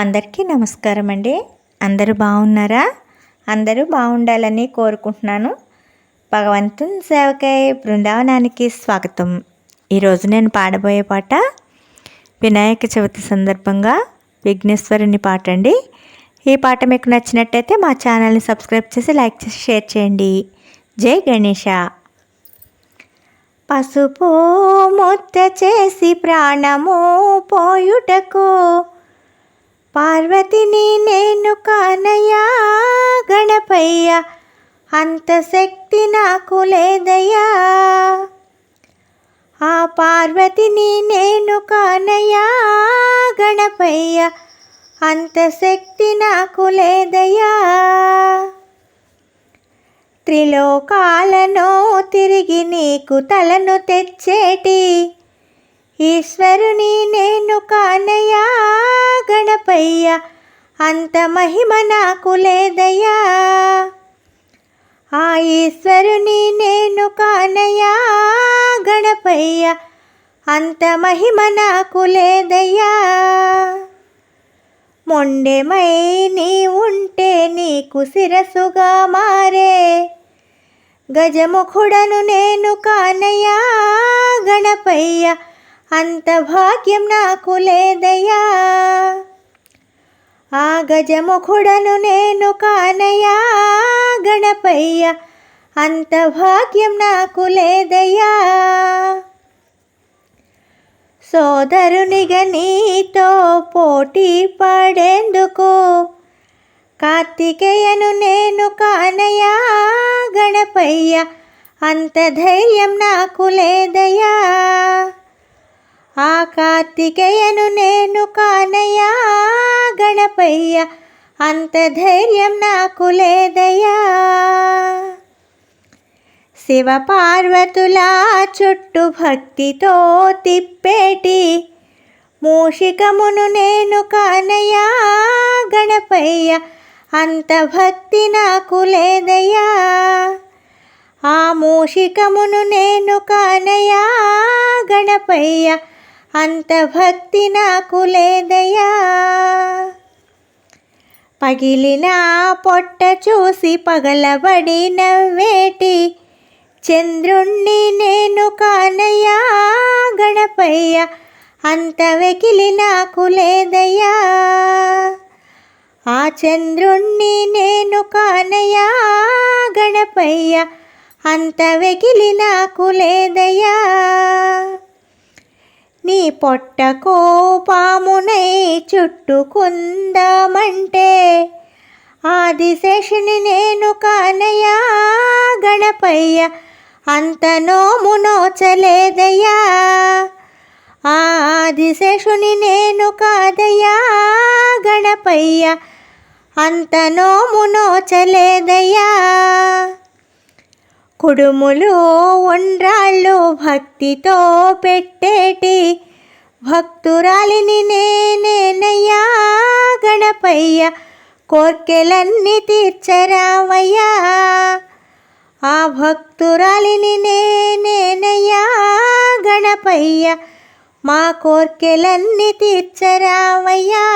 అందరికీ నమస్కారం అండి. అందరూ బాగున్నారా? అందరూ బాగుండాలని కోరుకుంటున్నాను. భగవంతుని సేవకై బృందావనానికి స్వాగతం. ఈరోజు నేను పాడబోయే పాట వినాయక చవితి సందర్భంగా విఘ్నేశ్వరుని పాట అండి. ఈ పాట మీకు నచ్చినట్టయితే మా ఛానల్ని సబ్స్క్రైబ్ చేసి లైక్ చేసి షేర్ చేయండి. జై గణేష పసుపు ముద్ద చేసి ప్రాణము పోయుటకు పార్వతిని నేను కానయ్యా గణపయ్య అంత శక్తి నాకు లేదయ్యా. ఆ పార్వతిని నేను కానయ్యా గణపయ్య అంత శక్తి నాకు లేదయ్యా. త్రిలోకాలను తిరిగి నీకు తలను తెచ్చేటి ఈశ్వరుని నేను కానయా గణపయ్య అంత మహిమ నాకు లేదయ్యా. ఆ ఈశ్వరుని నేను కానయా గణపయ్య అంత మహిమ నాకు లేదయ్యా. మొండెమై నీ ఉంటే నీకు శిరసుగా మారే గజముఖుడను నేను కానయా గణపయ్య అంత భాగ్యం నాకు లేదయ్యా. ఆ గజముఖుడను నేను కానయ్యా. గణపయ్య అంత భాగ్యం నాకు లేదయ్యా. సోదరునిగా నీతో పోటీ పడేందుకు కార్తికేయను నేను కానయ్యా. గణపయ్య అంత ధైర్యం నాకు లేదయ్యా. కార్తికేయను నేను కానయ్యా గణపయ్య. అంత ధైర్యం నాకు లేదయ్యా. శివ పార్వతుల చుట్టు భక్తితో తిప్పేటి మూషికమును నేను కానయ్యా గణపయ్య. అంత భక్తి నాకు లేదయ్యా. ఆ మూషికమును నేను కానయ్యా గణపయ్య. అంత భక్తి నాకు లేదయ్యా. పగిలిన పొట్ట చూసి పగలబడి నవ్వేటి చంద్రుణ్ణి నేను కానయ్యా. గణపయ్య అంత వెకిలి నాకు లేదయ్యా. ఆ చంద్రుణ్ణి నేను కానయ్యా. గణపయ్య అంత వెకిలి నాకు లేదయ్యా. నీ పొట్ట పామునై చుట్టుకుందామంటే ఆదిశేషుని నేను కానయ్యా గణపయ్య అంత నోము నోచలేదయ్యా ఆదిశేషుని నేను కాదయ్యా గణపయ్య అంత నోము నోచలేదయ్యా. కుడుములు ఒండ్రాళ్ళు భక్తితో పెట్టేటి. భక్తురాలిని నేనేనయ్యా గణపయ్య కోర్కెలన్నీ తీర్చరావయ్యా. ఆ భక్తురాలిని నేనేనయ్యా గణపయ్య మా కోర్కెలన్నీ తీర్చరావయ్యా.